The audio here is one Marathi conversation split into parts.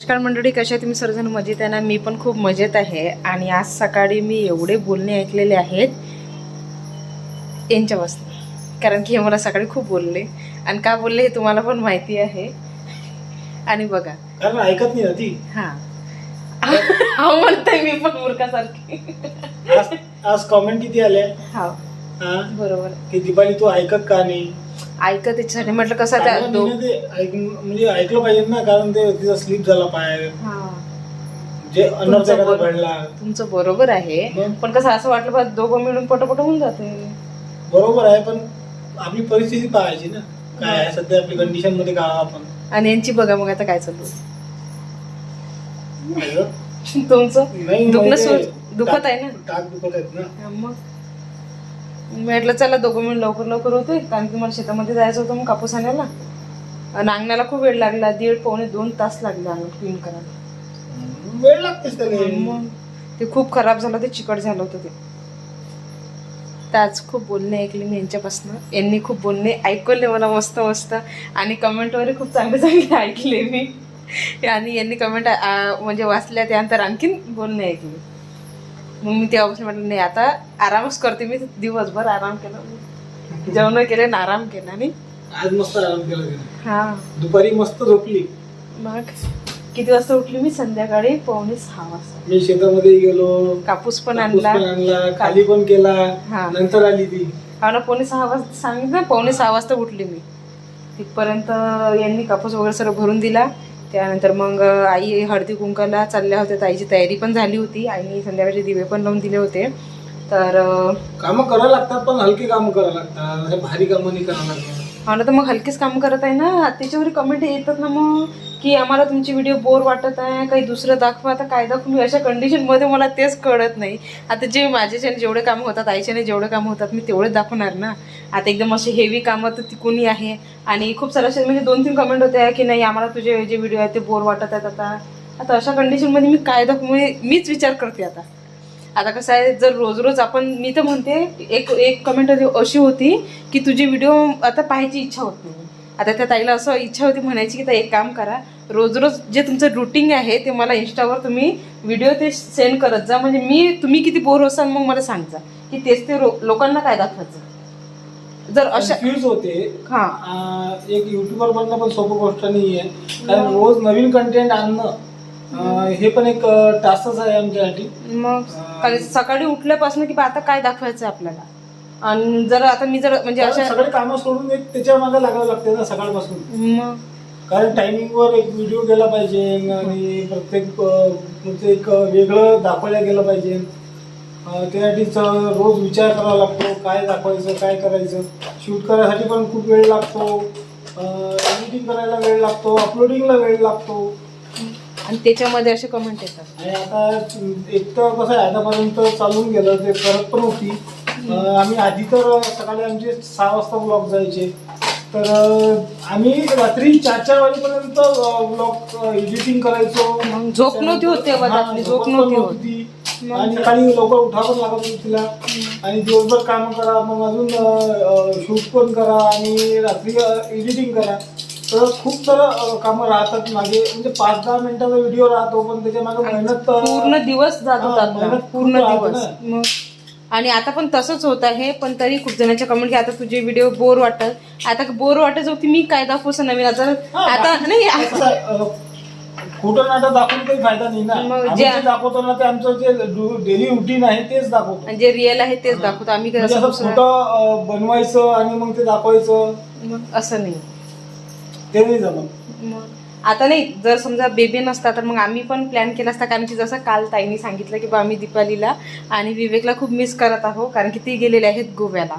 नमस्कार मंडळी कशा आहे तुम्ही सर्वजण मजेत आहे ना? मी पण खूप मजेत आहे. आणि आज सकाळी मी एवढे बोलणे ऐकलेले आहेत यांच्यापासून. कारण की हे मला सकाळी खूप बोलले. आणि का बोलले हे तुम्हाला पण माहिती आहे. आणि बघा. कारण ऐकत नाही ना ती. हां. हा म्हणताय मी पण मूर्खासारखी. आज आज कॉमेंट किती आले हा. हा? बरोबर. की दिपाली तू ऐकत का नाही? ऐकत त्याच्यासाठी. म्हटलं कसं त्या चांगलं दो नाही ना ते ऐक म्हणजे ऐकलं पाहिजे ना कारण ते तिचा स्लीप झाला पाय. हां. जे अनर्थ एखादा बरोबर. घडला. तुमचं बरोबर आहे. मग? पण कसं असं वाटलं बा दोघं मिळून पटपट होऊन जाते. बरोबर आहे पण आपली परिस्थिती पाहायची ना. काय आहे सध्या आपली कंडिशनमध्ये का आहोत आपण? आणि यांची बघा मग आता काय चालू? तुमचं? नाही दुखणं म्हणजे सु- दुखत आहे ना? टाक दुखत आहेत ना. मग? म्हटलं चला दोघं मिळून लवकर लवकर होते कारण की मला शेतामध्ये जायचं होतं मग कापूस आणायला. आणि अंगणाला खूप वेळ लागला. दीड पावणे दोन तास लागले क्लीन करायला. वेळ लागतेच त्याला मग ते खूप खराब झालं ते चिकट झालं होतं ते. आज खूप बोलणे ऐकले मी यांच्यापासून. यांनी खूप बोलणे ऐकवले मला मस्त मस्त. आणि कमेंट वगैरे खूप चांगले चांगले ऐकले मी. आणि यांनी कमेंट म्हणजे वाचल्या त्यानंतर आणखीन बोलणे ऐकले. मग मी तेव्हापासून म्हटलं नाही आता आरामच करते मी दिवसभर आराम केला. जेवण केले आराम केला आणि आज मस्त आराम केला. हा. दुपारी मस्त झोपली. मग किती वाजता उठली मी? संध्याकाळी पावणे सहा वाजता. मी शेतामध्ये गेलो. कापूस पण आणला. आणला. खाली पण केला. नंतर आली ती. हा ना पावणे सहा वाजता सांगितलं पावणे सहा वाजता उठली मी. तिथपर्यंत यांनी कापूस वगैरे सर्व भरून दिला. त्यानंतर मग आई हळदी कुंकाला चालल्या होत्या. ताईची तयारी पण झाली होती आईने संध्याकाळचे दिवे पण लावून दिले होते. तर कामं करावं लागतात पण हलकी कामं करावं लागतात. भारी कामं नाही करावं लागतात हा ना तर मग हलकेच काम करत आहे ना? त्याच्यावर कमेंट येतात ना मग की आम्हाला तुमची व्हिडिओ बोर वाटत आहे काही दुसरं दाखवा आता काय दाखवू? अशा कंडिशनमध्ये मला तेच कळत नाही. आता जे माझ्याच्याने जेवढे कामं होतात आईच्याने जेवढे कामं होतात मी तेवढेच दाखवणार ना? आता एकदम असे हेवी कामं तर ती कोणी आहे? आणि खूप सारे असे म्हणजे दोन तीन कमेंट होते की नाही आम्हाला तुझे जे व्हिडिओ आहे ते बोर वाटत आहेत आता. आता अशा कंडिशनमध्ये मी काय दाखवू? म्हणजे मीच विचार करते आता. आता कसं आहे जर रोज रोज आपण मी तर म्हणते एक एक कमेंट अशी होती की तुझी व्हिडिओ आता पाहायची इच्छा होत नाही. आता त्या ताईला असं इच्छा होती म्हणायची की ताई एक काम करा. रोज रोज जे तुमचं रुटीन आहे ते मला इंस्टावर तुम्ही व्हिडिओ ते सेंड करत जा. म्हणजे मी तुम्ही किती बोर होसाल मग मला सांगजा. की तेच ते लोकांना काय दाखवायचं? जर अशा कन्फ्युज होते. हा. एक युट्यूबर बनणं पण सोपं गोष्ट नाही आहे कारण रोज नवीन कंटेंट आणणं अं, हे पण एक टास्कच आहे आमच्यासाठी. मग कारण सकाळी उठल्यापासून की बा आता काय दाखवायचं आपल्याला? आणि जर आता मी जर म्हणजे कारण अशा सगळे कामं सोडून एक त्याच्यामागे लागावं लागते ना सकाळपासून. मग? कारण टायमिंगवर एक व्हिडिओ गेला पाहिजे आणि प्रत्येक अं, म्हणजे एक वेगळं दाखवल्या गेलं पाहिजे. अं, त्यासाठीच अं, रोज विचार करावा लागतो काय दाखवायचं काय करायचं? शूट करायसाठी पण खूप वेळ लागतो. एडिटिंग करायला वेळ लागतो अपलोडिंगला वेळ लागतो. आणि त्याच्यामध्ये असे कमेंट येतात. आणि आता एक तर कसं आहे आतापर्यंत चालून गेलं ते करत पण होती. अं, आम्ही आधी तर सकाळी आमचे सहा वाजता ब्लॉग जायचे. तर अं, आम्ही रात्री चार चार वाजेपर्यंत ब्लॉग एडिटिंग करायचो. मग झोप नव्हती होत तेव्हा हा, झोप पण नव्हती होत. नव्हती. आणि सकाळी लवकर उठा पण लागत होती तिला. आणि दिवसभर काम करा मग अजून शूट पण करा आणि रात्री एडिटिंग करा. तर खूप सारं कामं राहतात मागे. म्हणजे पाच दहा मिनिटाचा व्हिडिओ राहतो पण त्याच्यामागे मेहनत पूर्ण दिवस जात होता आपला. मेहनत पूर्ण दिवस. मग आणि आता पण तसंच होत आहे पण तरी खूप जणांच्या कमेंट की आता तुझे व्हिडिओ बोर वाटत आता बोर वाटत होती मी काय दाखवू असं नवीन? आता हा, आता नाही कसं आहे, अं, खोटं नाटक दाखवून काही फायदा नाही ना. मग आम्ही जे- जे दाखवतो ना ते आमचं जे डेली रुटीन आहे तेच दाखवतो. आणि जे रिअल आहे तेच दाखवतो. आम्ही काही म्हणजे असं असं दुसरं- खोटं अं, बनवायचं आणि मग ते दाखवायचं. मग असं नाही. ते नाही जमत मग आता नाही जर समजा बेबी नसता तर मग आम्ही पण प्लॅन केला असता. कारण की जसं काल ताईने सांगितलं की बा आम्ही दीपालीला आणि विवेकला खूप मिस करत आहो कारण की ती गेलेले आहेत गोव्याला.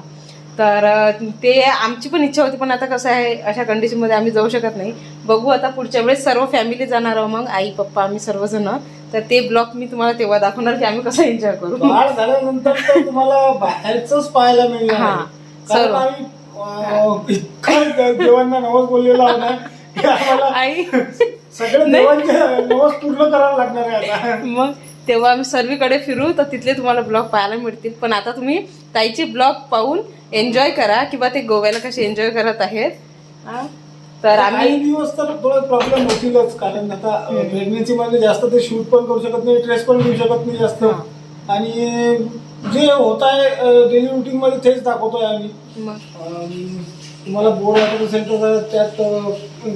तर अं, ते आमची पण इच्छा होती पण आता कसं आहे अशा कंडिशनमध्ये आम्ही जाऊ शकत नाही. बघू आता पुढच्या वेळेस सर्व फॅमिली जाणार आहो मग आई पप्पा आम्ही सर्वजण. तर ते ब्लॉग मी तुम्हाला तेव्हा दाखवणार की आम्ही कसं एन्जॉय करू. बाळ झाल्यानंतर तर तुम्हाला बाहेरच पाहायला मिळणार हा, आहे. कारण सर्व. आम्ही इतकं देवांना नवस बोललेला आम्हाला आई. नवस पूर्ण करावं लागणार आहे आता. मग तेव्हा आम्ही सर्वीकडे फिरू तर तिथले तुम्हाला ब्लॉग पाहायला मिळतील. पण आता तुम्ही ताईचे ब्लॉग पाहून एन्जॉय करा किंवा ते गोव्याला कसे एन्जॉय करत आहेत. हा? तर काही आम्ही दिवस तर थोडा प्रॉब्लेम होतीलच कारण आता प्रेग्नेन्सी मध्ये जास्त ते शूट पण करू शकत नाही ट्रेस पण घेऊ शकत नाही जास्त. आणि जे होत आहे डेली रुटीन मध्ये तेच दाखवतोय आम्ही. मग? अं, तुम्हाला बोर वाटत असेल तर त्यात अं,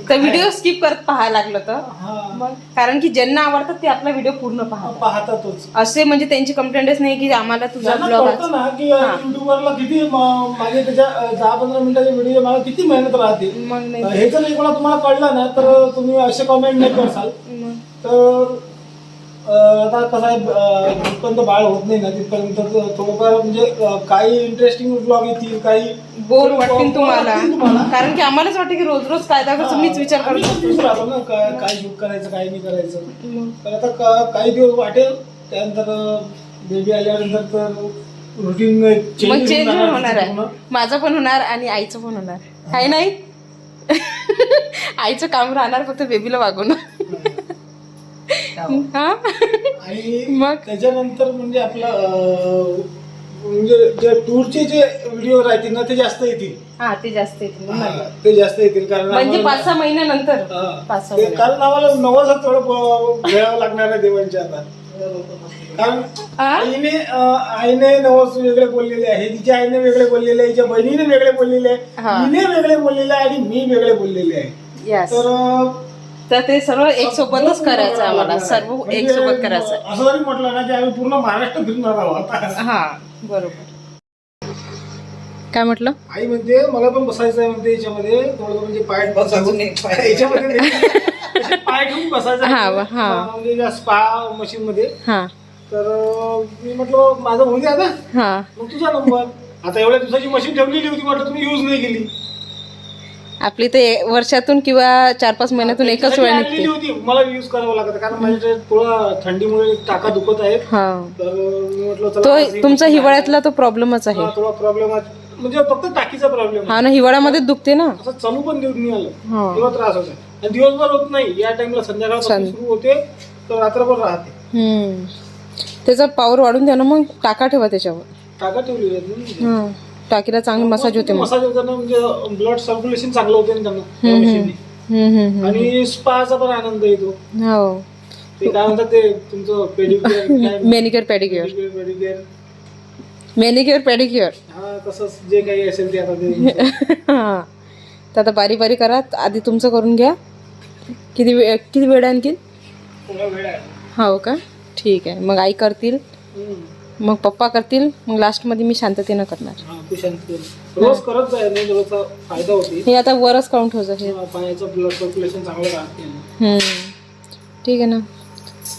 तर व्हिडिओ स्किप करत पाहायला लागलं तर? हा. मग? कारण की ज्यांना आवडतात ते आपला व्हिडिओ पूर्ण पाहतात. पाहतातच. असे म्हणजे त्यांची कंप्लेंटच नाही की आम्हाला तुझा ब्लॉग कळतं ना की युट्यूबरला किती म- मागे त्याच्या अं, दहा पंधरा मिनिटाच्या व्हिडिओ मला किती मेहनत राहते. मग नाही. हे जर एक तुम्हाला कळलं ना तर तुम्ही असे कमेंट नाही करसाल. मग? तर आता कसं आहे जिथपर्यंत बाळ होत नाही ना तिथपर्यंत थोडंफार म्हणजे काही इंटरेस्टिंग ब्लॉग येतील काही बोर वाटतील तुम्हाला. कारण की आम्हालाच वाटते की रोज रोज काय दाखवायचं मीच विचार करतो. राहतो ना काय काय शूट करायचं काय नाही करायचं. तर आता काही दिवस वाटेल त्यानंतर बेबी आल्यानंतर तर रुटीन चेंज होणार आहे. माझं पण होणार आणि आईचं पण होणार. काही नाही? आईचं काम राहणार फक्त बेबीला वागवणं. हा आणि मग? त्याच्यानंतर म्हणजे आपला अं, म्हणजे जे टूरचे जे व्हिडिओ राहतील ना ते जास्त येतील हा ते जास्त मग हा, नाही. ते जास्त येतील कारण म्हणजे आम्हाला- पाच सहा महिन्यानंतर हा. पाच सहा ते- कारण आम्हाला नवस थोडं घ्यावं लागणार आहे देवांच्या आता कारण हा? आईने अं, आईने नवस वेगळे बोललेले आहे तिच्या आईने वेगळे बोललेले आहे तिच्या बहिणीने वेगळे बोललेले हा. आहे तिने वेगळे बोललेले आहे आणि मी वेगळे बोललेले आहे Yes. तर अं, तर ते सर्व एक सोबतच करायचं आम्हाला. सर्व एक म्हणजे, सोबत करायचं. असं जरी म्हटलं ना की आम्ही पूर्ण महाराष्ट्र फिरणार आहोत. आता हा बरोबर. काय म्हटलं? आई म्हणते मला पण बसायचं आहे म्हणते याच्यामध्ये. थोडं म्हणजे पाय बसायचं याच्यामध्ये नाही. असे पाय ठेवून बसायचं. हा. हा. म्हणजे स्पा मशीन मध्ये हा. तर अं, मी म्हटलं माझं होऊ द्या ना. हा. मग तुझा नंबर. आता एवढ्या दिवसाची मशीन ठेवलेली होती म्हटलं तुम्ही युज नाही केली. आपली ते वर्षातून किंवा चार पाच महिन्यातून एकच वेळ आणलेली निघते. होती. मला युज करावं लागत. कारण माझ्या थोडा थंडीमुळे टाका दुखत आहेत. हा. तर अं, मी म्हटलं तो आज ही तुमचा हिवाळ्यातला तो प्रॉब्लेमच आहे. आहे हा, थोडा प्रॉब्लेम म्हणजे फक्त टाकीचा प्रॉब्लेम हा ना हिवाळ्यामध्ये दुखते ना. असं चालू पण देऊन आलं. हा. तेव्हा त्रास होता. आणि दिवसभर होत नाही. या टाइमला संध्याकाळपासून संध्या- सुरू होते तर रात्रभर राहते. हम्म. त्याचा पावर वाढून द्या ना मग टाका ठेवा त्याच्यावर. टाका ठेवली हा. टाकीला चांगली मसाज होते मग मसाज होताना म्हणजे ब्लड सर्क्युलेशन चांगलं होते ना त्यांना त्या machine ने. हम्म हम्म आणि स्पाचा पण आनंद येतो. हो. ते काय म्हणतात ते तुमचं pedicure manicure pedicure pedicure manicure pedicure हा तसंच जे काही असेल ते आता ते हा. तर आता बारी बारी करा. आधी तुमचं करून घ्या. किती वेळ किती वेळ आणखी थोडा वेळ आहे. हो का? ठीक आहे. मग आई करतील. हम्म. मग पप्पा करतील मग लास्टमध्ये मी शांततेनं करणार. हा तू शांत कर. रोज करत जाय रोजचा फायदा होते. हे आता वरच काउंट ठेवचं हे. हा, पायाचं ब्लड सर्क्युलेशन चांगलं राहते हम्म. ठीक आहे ना.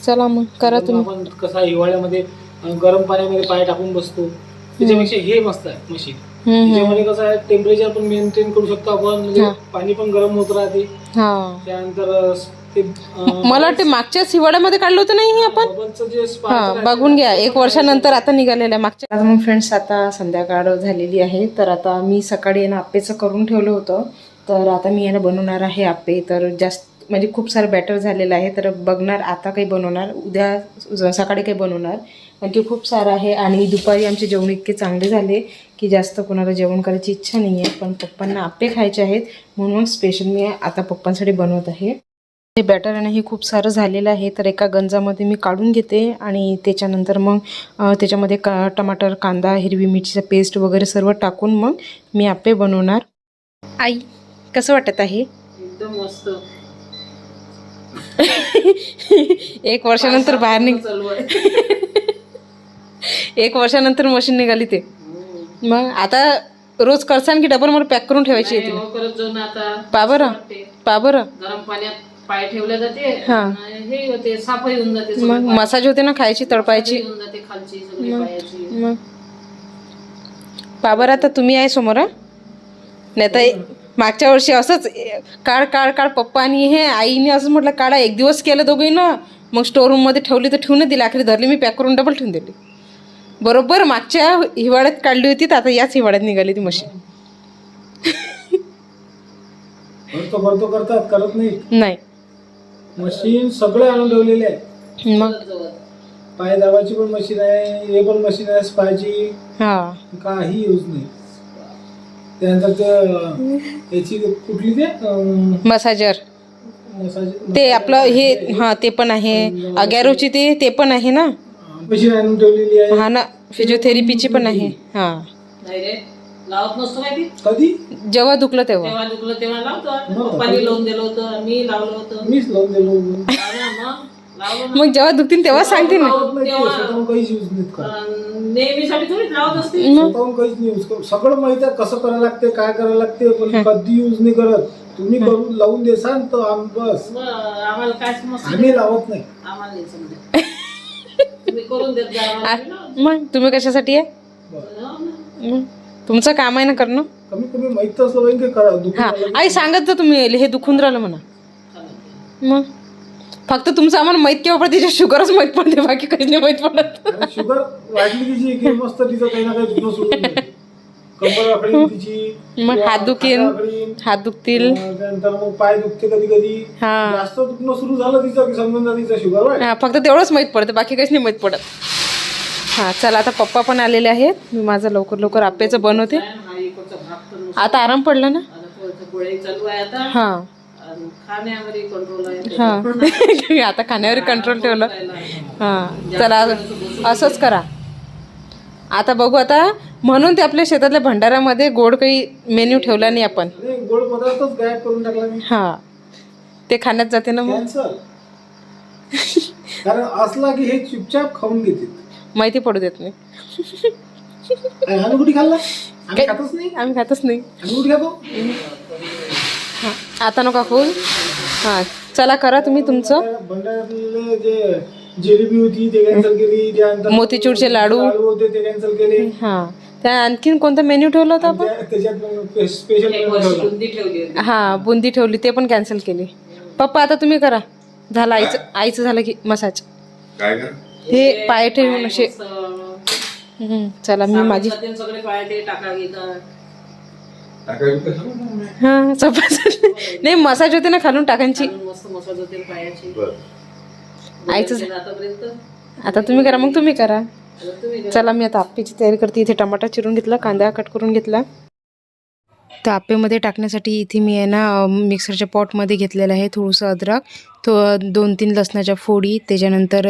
चला मग करा तुम्ही. आपण कसा हिवाळ्यामध्ये अं, गरम पाण्यामध्ये पाय टाकून बसतो. त्याच्यापेक्षा हे मस्त आहे मशीन. हम्म, हम्म. त्याच्यामध्ये कसं आहे टेम्परेचर पण मेंटेन करू शकतो आपण म्हणजे हा. पाणी पण गरम होत राहते. हा. त्यानंतर अं, ते मला वाटते मागच्याच हिवाळ्यामध्ये काढलं होतं नाही हे आपण? बबलचं जे spa हा बघून घ्या. एक वर्षानंतर आता निघालेलं आहे मागच्या. मग फ्रेंड्स आता संध्याकाळ झालेली आहे तर आता मी सकाळी आहे ना आप्पेचं करून ठेवलं होतं. तर आता मी याला बनवणार आहे आप्पे. तर जास्त म्हणजे खूप सारं बॅटर झालेलं आहे. तर बघणार आता काही बनवणार उद्या ज- सकाळी काही बनवणार. कारण की खूप सारं आहे. आणि दुपारी आमचे जेवण इतके चांगले झाले की जास्त कोणाला जेवण करायची इच्छा नाही आहे पण पप्पांना आप्पे खायचे आहेत. म्हणून स्पेशल मी आता पप्पांसाठी बनवत आहे. हे बॅटर ना हे खूप सारं झालेलं आहे. तर एका गंजामध्ये मी काढून घेते आणि त्याच्यानंतर मग त्याच्यामध्ये का टमाटर कांदा हिरवी मिरचीचा पेस्ट वगैरे सर्व टाकून मग मी आप्पे बनवणार. आई कसं वाटत आहे? एकदम मस्त. एक वर्षानंतर बाहेर निघ एक वर्षानंतर मशीन निघाली ते. मग आता रोज करसान की डबल मला पॅक करून ठेवायची येते हो, करत जाऊ ना आता. पा बरं. वाटते. पा बरं. गरम पाण्यात पाय ठेवले जाते हा. आणि हे होते साफही होऊन जाते मग मसाज होते ना खायची तळपायची होऊन जाते खालची सगळी पायाची. मग. बाबर आता तुम्ही आहे समोर हा? नाही तर मागच्या वर्षी असंच काढ काढ काढ पप्पा आणि हे आईने असं म्हटलं काढा एक दिवस केलं दोघंही ना मग स्टोरमध्ये ठेवली तर ठेवून दिली आखरी धरली मी पॅक करून डबल ठेवून दिली. बरोबर मागच्या हिवाळ्यात काढली होती तर आता याच हिवाळ्यात निघाली ती मशीन. भरतो करतात करत नाही नाही. मशीन सगळे आणून ठेवलेले आहे मग? पाय दाबाची पण मशीन आहे हे पण मशीन आहे स्पायची. हा. काही यूज नाही. त्यानंतर ते अं, याची कुठली ते अं, मसाजर. मसाज ते आपलं हे हा ते पण आहे. अगॅरोची ते ते पण आहे ना? मशीन आणून ठेवलेली आहे. हा ना फिजिओथेरपीची पण आहे. हा. नाही रे. लावत नसतो काय ती कधी? जेव्हा दुखलं तेव्हा. तेव्हा दुखलं तेव्हा लावतो. पप्पांनी लावून दिलं होतं मी लावलं होतं. मीच लावून दिलो ना, मग लावलं ना. मग जेव्हा दुखतील तेव्हा सांगते ना. लावत नाही ते, स्वतःहून काहीच यूज नाही करत. अं, नेहमीसाठी थोडीच लावत असते. स्वतःहून काहीच नाही यूज करत. सगळं माहीत आहे कसं करायला लागते काय करायला लागते पण कधी यूज नाही करत. तुम्ही करून लावून देसाल तर आम- बस. मग आम्हाला काय समजतं आम्ही लावत नाही. आम्हाला नाही समजत तुम्ही करून देत जा आम्हाला मी लावतो. मग तुम्ही कशासाठी आहे? हो ना. मग? तुमचं काम आहे ना करणं? कमी कमी माहीत असलं पाहिजे की करा दुखून हा. राहिलं. आई सांगत जा तुम्ही हे दुखून राहिलं म्हणा. मग? फक्त तुमचं आम्हाला माहीत केव्हा पडते तिच्या शुगरच माहीत पडते बाकी काही नाही माहीत पडत. आणि शुगर वाढली तिची की मस्त तिचं काही ना काही दुखणं सुरू होते. कंबर आखडी तिची मग हात दुखेल. हात दुखतील. अं, त्यानंतर मग पाय दुखते कधी कधी. हा. जास्त दुखणं सुरू झालं तिचं की समजून जा तिचं शुगर वाढ हा फक्त तेवढंच माहीत पडतं बाकी काहीच नाही माहीत पडत. हा चला आता पप्पा पण आलेले आहेत. मी माझं लवकर लवकर आप्याचं बनवते आता आराम पडला ना? हा. हा. आता खाण्यावर कंट्रोल ठेवलं. हा. चला असंच करा. आता बघू आता म्हणून ते आपल्या शेतातल्या भंडाऱ्यामध्ये गोड काही मेन्यू ठेवला नाही आपण. हा. ते खाण्यात जाते ना मग? कारण असला की हे चुपचाप खाऊन घेते माहिती पडू देत नाही. आणि आम्ही कुठे खाल्ला? आम्ही खातच नाही. आम्ही खातच नाही. आम्ही कुठे खातो? हा आता नका खाऊ. हा चला करा तुम्ही तुमचं. भंडाऱ्यातले जे जिलेबी होती ते कॅन्सल केली. त्यानंतर मोतीचूरचे लाडू. लाडू होते ते कॅन्सल केले. हा त्या आणखीन कोणता मेन्यू ठेवला होता आपण? त्या- त्याच्यात स्पेशल होती. हा बुंदी ठेवली ते पण कॅन्सल केली. पप्पा आता तुम्ही करा. झालं आईचं आईचं झालं की मसाज. काय कर हे पाय ठेवून असे. चला मी माझी टाकायचं हा चपात नाही मसाज होते ना खालून टाकांची. बरं. आईचं आता तुम्ही करा मग तुम्ही करा. चला मी आता आप्पीची तयारी करते. इथे टमाटा चिरून घेतला कांदा कट करून घेतला. तर टाकण्यासाठी इथे मी आहे ना मिक्सरच्या पॉटमध्ये घेतलेलं आहे थोडंसं अद्रक. तो दोन तीन लसणाच्या फोडी त्याच्यानंतर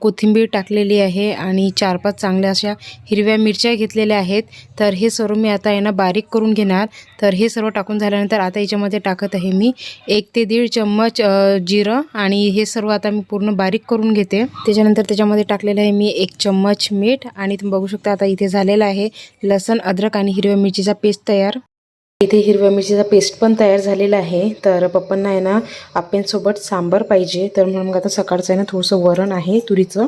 कोथिंबीर टाकलेली आहे आणि चार पाच चांगल्या अशा हिरव्या मिरच्या घेतलेल्या आहेत. तर हे सर्व मी आता आहे ना बारीक करून घेणार. तर हे सर्व टाकून झाल्यानंतर आता याच्यामध्ये टाकत आहे मी एक ते दीड चम्मच जिरं आणि हे सर्व आता मी पूर्ण बारीक करून घेते. त्याच्यानंतर त्याच्यामध्ये टाकलेलं आहे मी एक चम्मच मीठ आणि तुम्ही बघू शकता आता इथे झालेलं आहे लसण अद्रक आणि हिरव्या मिरचीचा पेस्ट तयार. इथे हिरव्या मिरचीचा पेस्ट पण तयार झालेला आहे. तर पप्पांना आहे ना आप्यांसोबत सांबार पाहिजे. तर म्हणून मग आता सकाळचं आहे ना थोडंसं वरण आहे तुरीचं.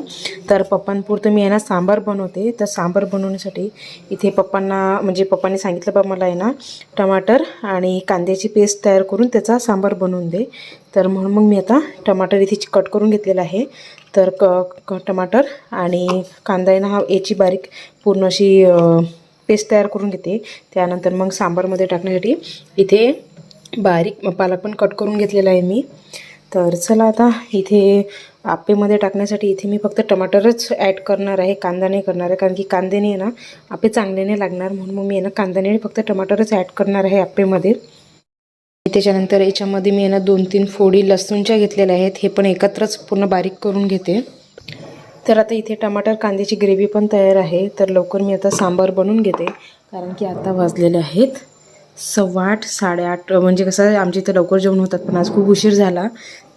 तर पप्पांपुरतं मी आहे ना सांबार बनवते. तर सांबार बनवण्यासाठी इथे पप्पांना म्हणजे पप्पांनी सांगितलं बा मला आहे ना टमाटर आणि कांद्याची पेस्ट तयार करून त्याचा सांबार बनवून दे. तर म्हणून मग मी आता टमाटर इथे कट करून घेतलेला आहे. तर क टमाटर आणि कांदा आहे ना हा याची बारीक पूर्ण अशी पेस्ट तयार करून घेते. त्यानंतर मग सांबारमध्ये टाकण्यासाठी इथे बारीक पालक पण कट करून घेतलेला आहे मी. तर चला आता इथे आपेमध्ये टाकण्यासाठी इथे मी फक्त टमाटरच ॲड करणार आहे कांदा नाही करणार आहे. कारण की कांद्याने आहे ना आपे चांगले नाही लागणार. म्हणून मग मी आहे ना कांद्याने आणि फक्त टमाटरच ॲड करणार आहे आप्पेमध्ये त्याच्यानंतर याच्यामध्ये मी आहे ना दोन तीन फोडी लसूणच्या घेतलेल्या आहेत. हे पण एकत्रच पूर्ण बारीक करून घेते. तर आता इथे टमाटर कांद्याची ग्रेव्ही पण तयार आहे. तर लवकर मी आता सांबार बनवून घेते. कारण की आता वाजलेले आहेत सव्वा आठ साडेआठ म्हणजे कसं आमच्या इथं लवकर जेवण होतात पण आज खूप उशीर झाला.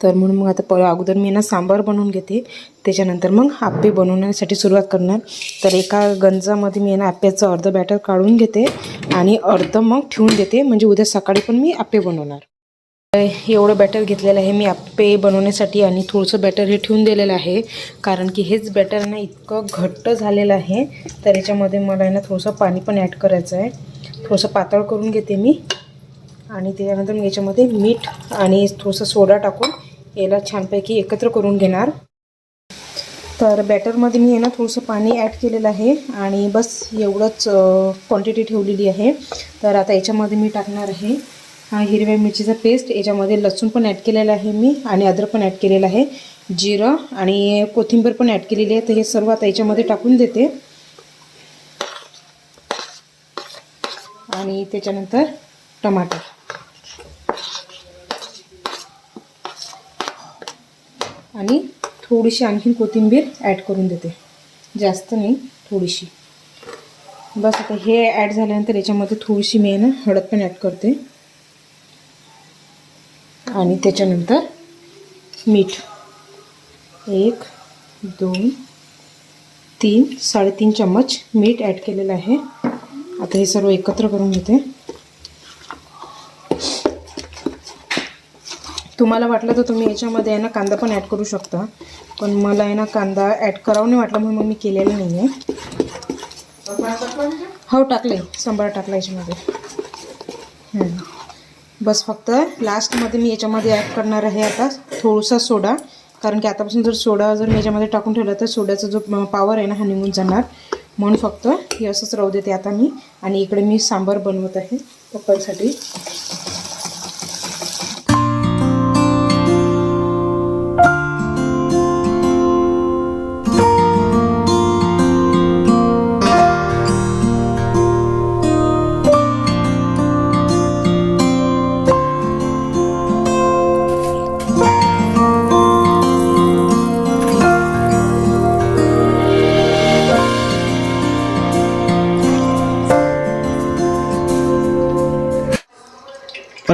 तर म्हणून मग आता प अगोदर मी ना सांबार बनवून घेते. त्याच्यानंतर मग आप्पे बनवण्यासाठी सुरुवात करणार. तर एका गंजामध्ये मी ना आप्प्याचं अर्ध बॅटर काढून घेते आणि अर्ध मग ठेवून देते. म्हणजे उद्या सकाळी पण मी आप्पे बनवणार. एवढं बॅटर घेतलेलं आहे. मी आप्पे बनवण्यासाठी आणि थोडंसं बॅटर हे ठेवून दिलेलं आहे. कारण की हेच बॅटर ना इतकं घट्ट झालेलं आहे. तर याच्यामध्ये मला आहे ना थोडंसं पाणी पण ॲड करायचं आहे. थोडंसं पातळ करून घेते मी. आणि त्याच्यानंतर मी याच्यामध्ये मीठ आणि थोडंसं सोडा टाकून याला छानपैकी एकत्र करून घेणार. तर बॅटरमध्ये मी आहे ना थोडंसं पाणी ॲड केलेलं आहे. आणि बस एवढंच क्वांटिटी ठेवलेली आहे. तर आता याच्यामध्ये मी टाकणार आहे. हा हिरव्या मिरचीचा पेस्ट याच्यामध्ये लसूण पण ॲड केलेला आहे मी आणि अद्रक पण ॲड केलेलं आहे. जिरं आणि कोथिंबीर पण ॲड केलेली आहे तर हे सर्व आता याच्यामध्ये टाकून देते. आणि त्याच्यानंतर टमाटर. आणि थोडीशी आणखीन कोथिंबीर ॲड करून देते. जास्त नाही थोडीशी. बस आता हे ॲड झाल्यानंतर याच्यामध्ये थोडीशी मी ना हळद पण ॲड करते. आणि त्याच्यानंतर मीठ. एक दोन तीन साडेतीन चम्मच मीठ ॲड केलेलं आहे. आता हे सर्व एकत्र करून घेते. तुम्हाला वाटलं तर तुम्ही याच्यामध्ये आहे ना कांदा पण ॲड करू शकता. पण मला आहे ना कांदा ॲड करावं नाही वाटलं म्हणून मग मी केलेलं नाही आहे हो टाकले सांबार टाकला याच्यामध्ये. बस फक्त लास्टमध्ये मी याच्यामध्ये ॲड करणार आहे आता थोडासा सोडा. कारण की आतापासून जर सोडा जर मी याच्यामध्ये टाकून ठेवला तर सोड्याचा जो पावर आहे ना हा निघून जाणार. म्हणून फक्त हे असंच राहू देते आता मी. आणि इकडे मी सांबार बनवत आहे पप्पांसाठी.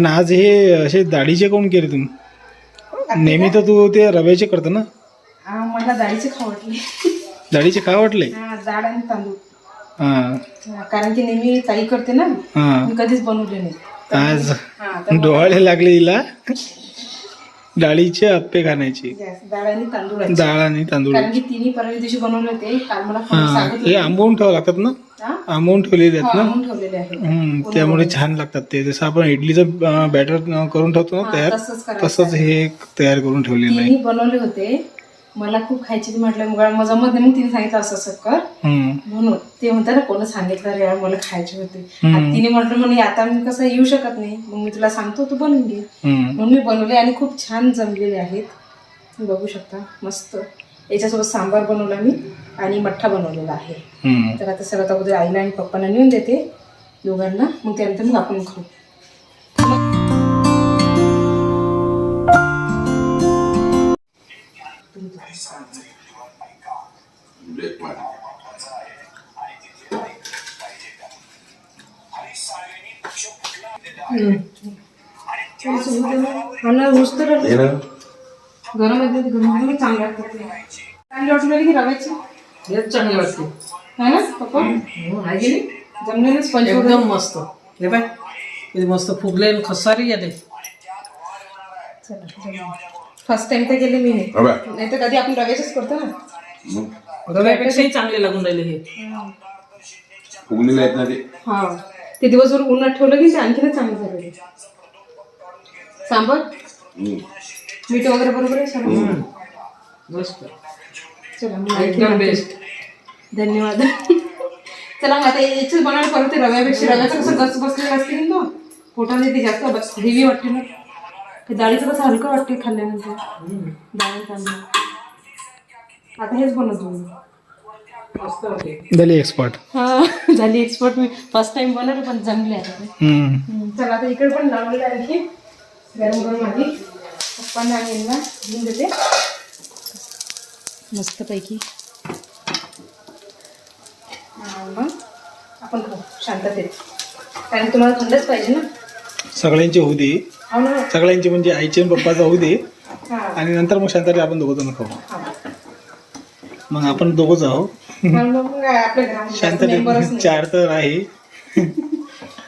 पण आज हे असे डाळीचे कोण केले तुम्ही? नेहमी तर तू ते रव्याचे करतो ना? मला डाळीचे खाऊ वाटले. डाळीचे काय वाटले? हा, डाळ आणि तांदूळ. हां. हा, कारण की नेहमी ताई करते ना हां. कधीच बनवले नाही. आज हा तर डोहाळे लागले हिला. डाळीचे अप्पे खाण्याचे. डाळ आणि तांदूळ डाळ आणि तांदूळ. कारण की तिन्ही परवा दिवशी बनवले होते काल मला फोन हां सांगत हे होते. आंबवून ठेवावं लागतात ना? आंबवून ठेवलेले आहेत ना? ठेवलेले आहे त्यामुळे छान लागतात ते. जसं आपण इडलीचं बॅटर करून ठेवतो ना तयार तसंच हे तयार करून ठेवलेलं आहे. बनवले होते. मला खूप खायची म्हटलं मग जमत नाही मग तिने सांगितलं असं असं कर. म्हणून ते म्हणतात ना कोणी सांगितलं रे मला खायचे होते. तिने म्हटलं म्हणे आता मी कसं येऊ शकत नाही. मग मी तुला सांगतो तू बनवून घे. म्हणून मी बनवले आणि खूप छान जमलेले आहेत. बघू शकता मस्त. याच्यासोबत सांबार बनवला मी. आणि मठ्ठा बनवलेला आहे. तर आता सर्वात अगोदर आईला आणि पप्पांना नेऊन देते. दोघांना. मग त्यानंतर मग आपण खाऊ. गरम चांगलं रव्याची? हेच चांगले वाटते है ना पप्पा? हो, आहे की नाही? जमलेलं स्पंज वगैरे? एकदम मस्त. हे बाय किती मस्त फुगले आणि खसारी गेले फर्स्ट टाइम तर गेले मी नाही बाबा नाही तर कधी आपण रव्याचेच करतो ना. मग? रव्यापेक्षाही चांगले लागून राहिले हे. फुगलेले आहेत ना ते. हा. ते दिवसभर उन्हात ठेवलं की ते आणखीनच चांगलं झालं ते. सांबर? हम्म. मीठ वगैरे बरोबर आहे सर्व मस्त. चला एकदम. बेस्ट धन्यवाद. चला मग आता याच्याच बनायला परत ते रव्यापेक्षा रव्याचं कसं गच बसलेलं असते ना तो? पोटामध्ये ते जास्त हेवी वाटते ना. ते डाळीचं कसं हलकं वाटते खाल्ल्यानंतर. डाळ तांदूळ. आता हेच बनवतो मी. झाली एक्सपर्ट हा झाली एक्सपर्ट मी. फर्स्ट टाइम बनवलं पण जमले आता. चला आता इकडे पण लावलेलं आहे आणखी. गरम गरम आधी. पप्पांना आणि यांना घेऊन देते. मस्तपैकी. हा, मग आपण खाऊ. शांततेत कारण तुम्हाला थंडच पाहिजे ना. सगळ्यांचे होऊ दे. हो ना. सगळ्यांचे म्हणजे आईचे आणि पप्पाचा होऊ दे. हा. आणि नंतर मग शांतारी आपण दोघं जण खाऊ. हा. मग आपण दोघंच आहो हा, मग काय आपल्या घरामध्ये मेंबरच शांतारी चार तर आहे.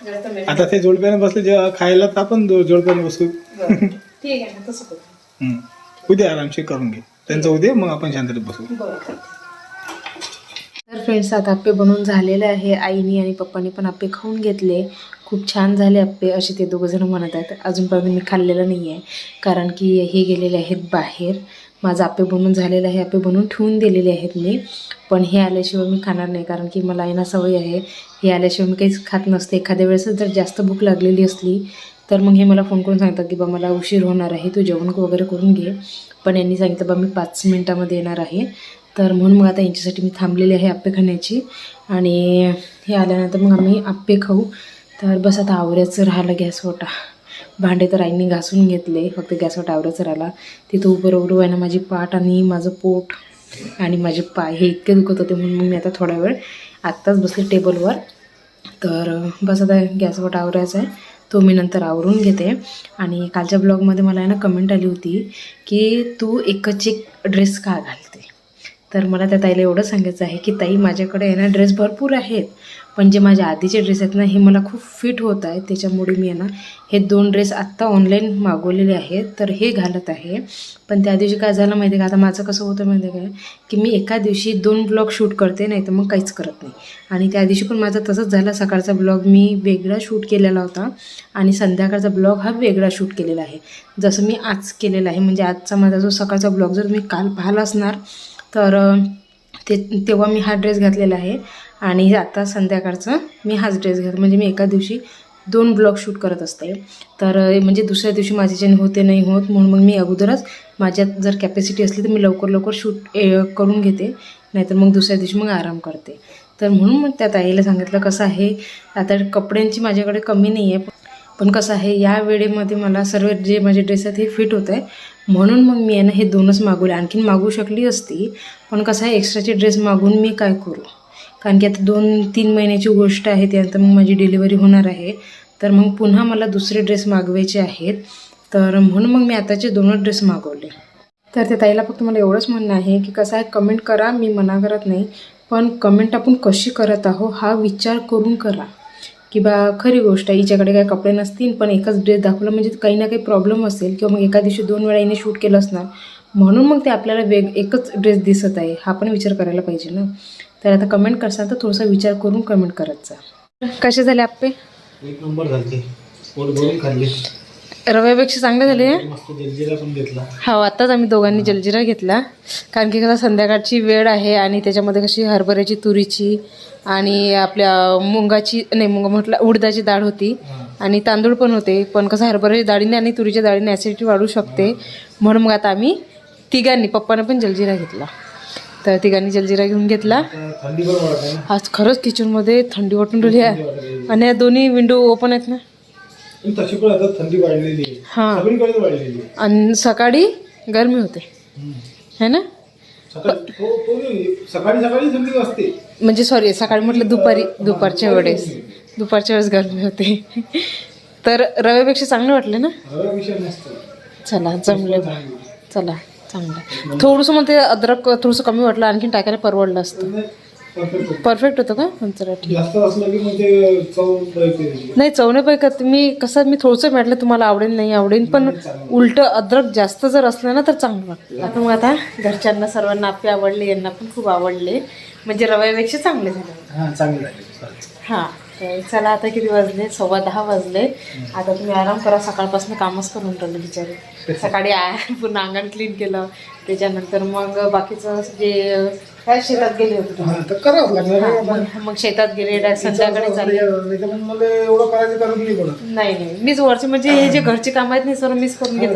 जास्त member. आता ते जोडप्याने बसले जेव्हा खायला तर आपण दो- जोडप्याने बसू. बरं. ठीक आहे ना तसं करू. हम्म. उद्या आरामशीर करून घे. त्यांचा उद्या मग आपण शांततेत बसू. तर फ्रेंड्स आता आप्पे बनवून झालेले आहे. आईनी आणि पप्पानी पण आप्पे खाऊन घेतले. खूप छान झाले आप्पे असे ते दोघंजण म्हणत आहेत. अजूनपर्यंत मी खाल्लेलं नाही आहे कारण की हे गेलेले आहेत बाहेर. माझं आप्पे बनवून झालेलं आहे आप्पे बनवून ठेवून दिलेले आहेत मी. पण हे आल्याशिवाय मी खाणार नाही कारण की मला यांना सवय आहे. हे आल्याशिवाय मी काहीच खात नसते. एखाद्या वेळेस जर जास्त भूक लागलेली असली तर मग हे मला फोन करून सांगतात की बा मला उशीर होणार आहे तू जेवण वगैरे करून घे. पण यांनी सांगितलं बा मी पाच मिनटामध्ये येणार आहे. तर म्हणून मग आता यांच्यासाठी मी थांबलेली आहे आप्पे खाण्याची. आणि हे आल्यानंतर मग आम्ही आप्पे खाऊ. तर बस आता आवऱ्याचं राहिलं गॅसवटा भांडे तर आईने घासून घेतले फक्त गॅस आवऱ्याचं राहिला. तिथं उभं उभं आहे ना माझी पाठ आणि माझं पोट आणि माझे पाय हे इतके दुखत होते म्हणून मग मी आता थोडा वेळ आत्ताच बसले टेबलवर. तर बस आता गॅस ओटा आवरायचा आहे. तो मी नंतर आवरून घेते. आणि कालच्या ब्लॉगमध्ये मला आहे ना कमेंट आली होती की तू एकच एक ड्रेस का घालते? तर मला त्या ताईला एवढं सांगायचं आहे की ताई माझ्याकडे आहे ना ड्रेस भरपूर आहेत. पण जे माझे आधीचे ड्रेस आहेत ना हे मला खूप फिट होत आहे त्याच्यामुळे मी आहे ना हे दोन ड्रेस आत्ता ऑनलाईन मागवलेले आहेत. तर हे घालत आहे. पण त्या दिवशी काय झालं माहिती आहे का? आता माझं कसं होतं माहिती आहे काय की मी एका दिवशी दोन ब्लॉग शूट करते नाही तर मग काहीच करत नाही. आणि त्या दिवशी पण माझं तसंच झालं. सकाळचा ब्लॉग मी वेगळा शूट केलेला होता. आणि संध्याकाळचा ब्लॉग हा वेगळा शूट केलेला आहे. जसं मी आज केलेला आहे. म्हणजे आजचा माझा जो सकाळचा ब्लॉग जर मी काल पाहिला असणार तर ते तेव्हा मी हा ड्रेस घातलेला आहे. आणि आता संध्याकाळचा मी हाच ड्रेस घेतो म्हणजे मी एका दिवशी दोन ब्लॉग शूट करत असते. तर म्हणजे दुसऱ्या दिवशी माझ्याच्याने होते नाही होत म्हणून मग मी अगोदरच माझ्यात जर कॅपॅसिटी असली तर मी लवकर लवकर शूट करून घेते. नाहीतर मग दुसऱ्या दिवशी मग आराम करते. तर म्हणून मग त्या ताईला सांगितलं कसं आहे? आता कपड्यांची माझ्याकडे कमी नाही आहे पण कसं आहे? या वेळेमध्ये मला सर्व जे माझे ड्रेस आहेत हे फिट होत आहे म्हणून मग मी आहे ना हे दोनच मागवले. आणखीन मागू शकली असती पण कसं आहे एक्स्ट्राचे ड्रेस मागून मी काय करू? कारण की आता दोन तीन महिन्याची गोष्ट आहे त्यानंतर मग माझी डिलिव्हरी होणार आहे. तर मग पुन्हा मला दुसरे ड्रेस मागवायचे आहेत. तर म्हणून मग मी आताचे दोनच ड्रेस मागवले. तर त्या ताईला फक्त मला एवढंच म्हणणं आहे की कसं आहे कमेंट करा मी मना करत नाही. पण कमेंट आपण कशी करत आहो हा विचार करून करा. की बा खरी गोष्ट आहे हिच्याकडे काय कपडे नसतील पण एकच ड्रेस दाखवला म्हणजे काही ना काही प्रॉब्लेम असेल किंवा मग एका दिवशी दोन वेळा हिने शूट केलं असणार. म्हणून मग ते आपल्याला वेग एकच ड्रेस दिसत आहे हा पण विचार करायला पाहिजे ना. तर आता कमेंट करसाल तर थोडासा विचार करून कमेंट करत जा. कसे झाले आप्पे? एक नंबर खाल्ले. रव्यापेक्षा चांगले झाले? मस्त जलजिरा पण घेतला. हो आत्ताच आम्ही दोघांनी जलजिरा घेतला. कारण की कसं संध्याकाळची वेळ आहे आणि त्याच्यामध्ये कशी हरभऱ्याची तुरीची आणि आपल्या मुंगाची नाही मुंग म्हटलं उडदाची डाळ होती. आणि तांदूळ पण होते. पण कसं हरभऱ्याच्या डाळीने आणि तुरीच्या डाळीने ॲसिडिटी वाढू शकते. म्हणून मग आता आम्ही तिघांनी पप्पानं पण जलजिरा घेतला. तर तिघांनी जलजिरा घेऊन घेतला. आज खरंच किचनमध्ये थंडी वाटून राहिली आहे. आणि या दोन्ही विंडो ओपन आहेत ना? तशी पण आता थंडी वाढलेली हां. आणि सकाळी गरमी होते. है ना? सकाळी सकाळी थंडी म्हणजे सॉरी सकाळी म्हटलं दुपारी दुपारच्या वेळेस. दुपारच्या वेळेस गरमी होते. तर रव्यापेक्षा चांगलं वाटलं ना? चला जमलं. चला. चांगलं थोडंसं मग ते अद्रक थोडंसं कमी वाटलं आणखीन टाकायला परवडलं असतं. परफेक्ट होतं का? चला ठीक. नाही चवणे पैका तुम्ही कसं मी थोडंसं म्हटलं तुम्हाला आवडेल नाही आवडेल पण उलट अद्रक जास्त जर असलं ना तर चांगलं वाटतं. आता मग आता घरच्यांना सर्वांना आपले आवडले यांना पण खूप आवडले. म्हणजे रव्यापेक्षा चांगले झाले. हां. तर चला आता किती वाजले? सव्वा दहा वाजले. आता तुम्ही आराम करा सकाळपासून कामच करून राहिले बिचारे. सकाळी आ पूर्ण अंगण क्लीन केलं. त्याच्यानंतर मग बाकीचं जे काय शेतात गेले होते तुम्ही? मग शेतात गेले संध्याकाळी चालले. नाही कारण नाही नाही. मीच वरचे म्हणजे हे जे घरचे काम आहेत नाही सर्व मीच करून घेत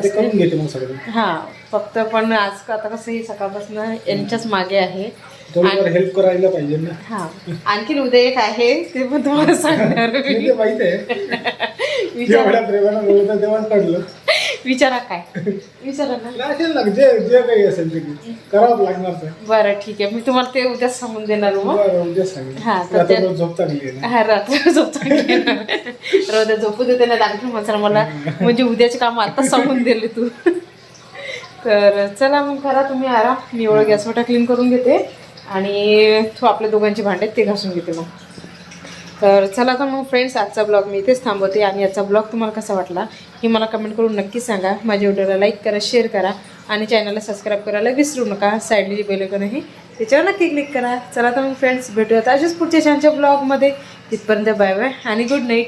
हा फक्त पण आज आता कसं हे सकाळपासून यांच्याच मागे आहे. थोडीफार हेल्प करायला पाहिजे ना. हा. आणखीन उद्या एक आहे ते पण तुम्हाला सांगणार मी. नाही, ते माहीत आहे. विचारा प्रेमानं बोलतं विचारा काय. विचारा ना. नाही असेल ना जे जे काही असेल ते करावंच लागणार बरं ठीक आहे. मी तुम्हाला ते उद्या सांगून देणार मग बरं उद्या सांगेल हा, तर आता ते- रोज झोप चांगली आहे ना. हा रात्र झोप चांगली येणार. रोज झोपू देते ना आणखी म्हणणार मला. म्हणजे उद्याचे काम आता सांगून दिले तू. तर चला मग करा तुम्ही आराम. मी एवढं गॅसवटा क्लीन करून घेते. आणि तो आपल्या दोघांचे भांडे ते घासून घेते मग. तर चला तर मग फ्रेंड्स आजचा ब्लॉग मी इथेच थांबवते आणि याचा ब्लॉग तुम्हाला कसा वाटला हे मला कमेंट करून नक्की सांगा. माझ्या व्हिडिओला लाईक करा शेअर करा आणि चॅनलला सबस्क्राईब करायला विसरू नका. साईडली जी बेलेकन आहे त्याच्यावर नक्की क्लिक करा. चला तर मग फ्रेंड्स भेटूयात अशाच पुढच्या छानच्या ब्लॉगमध्ये तिथपर्यंत बाय बाय आणि गुड नाईट